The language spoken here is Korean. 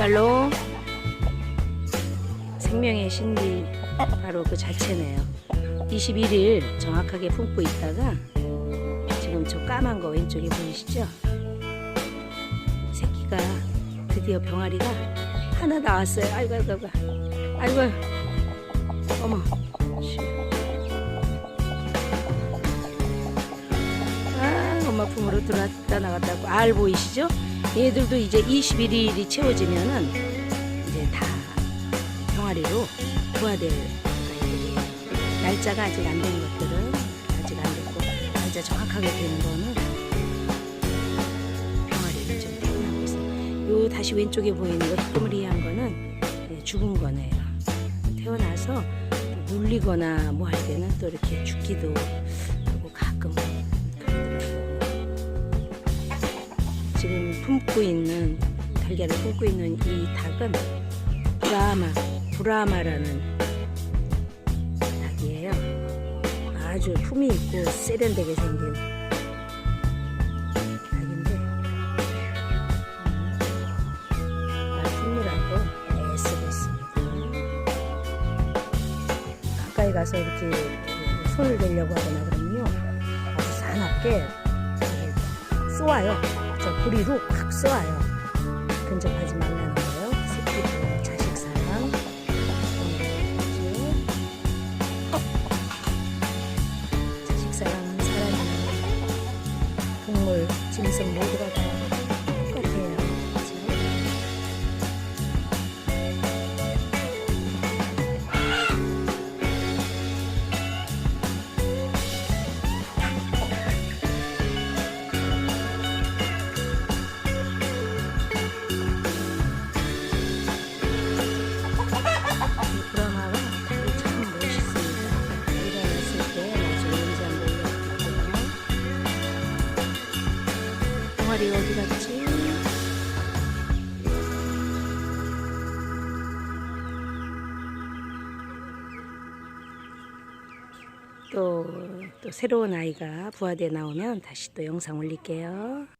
샬롬. 생명의 신비 바로 그 자체네요. 21일 정확하게 품고 있다가 지금 저 까만 거 왼쪽에 보이시죠? 새끼가 드디어 병아리가 하나 나왔어요. 아이고 아이고 아이고. 아이고. 어머. 아 엄마 품으로 들어왔다 나갔다고 알 보이시죠 얘들도 이제 21일이 채워지면은 이제 다 병아리로 부화될 아이들이에요. 날짜가 아직 안 된 것들은 아직 안 됐고 날짜 정확하게 되는 거는 병아리를 좀 태어나고 있어요. 요 다시 왼쪽에 보이는 거 희끄무리한 거는 예, 죽은 거네요. 태어나서 또 물리거나 뭐 할 때는 또 이렇게 죽기도 품고 있는 달걀을 품고 있는 이 닭은 브라마 브라마라는 닭이에요. 아주 품이 있고 세련되게 생긴 닭인데 음, 말 품느라고 애쓰고 있습니다. 가까이 가서 이렇게 손을 대려고 하거나 그러면요 아주 사납게 쏘아요. 저 부리로 확 쏘아요. 근접하지 말라는 거예요. 새끼도 자식 사랑. 자식 사랑은 사랑이는 동물, 짐승 모두가 다 동아리 어디 갔지? 또, 또 새로운 아이가 부화돼 나오면 다시 또 영상 올릴게요.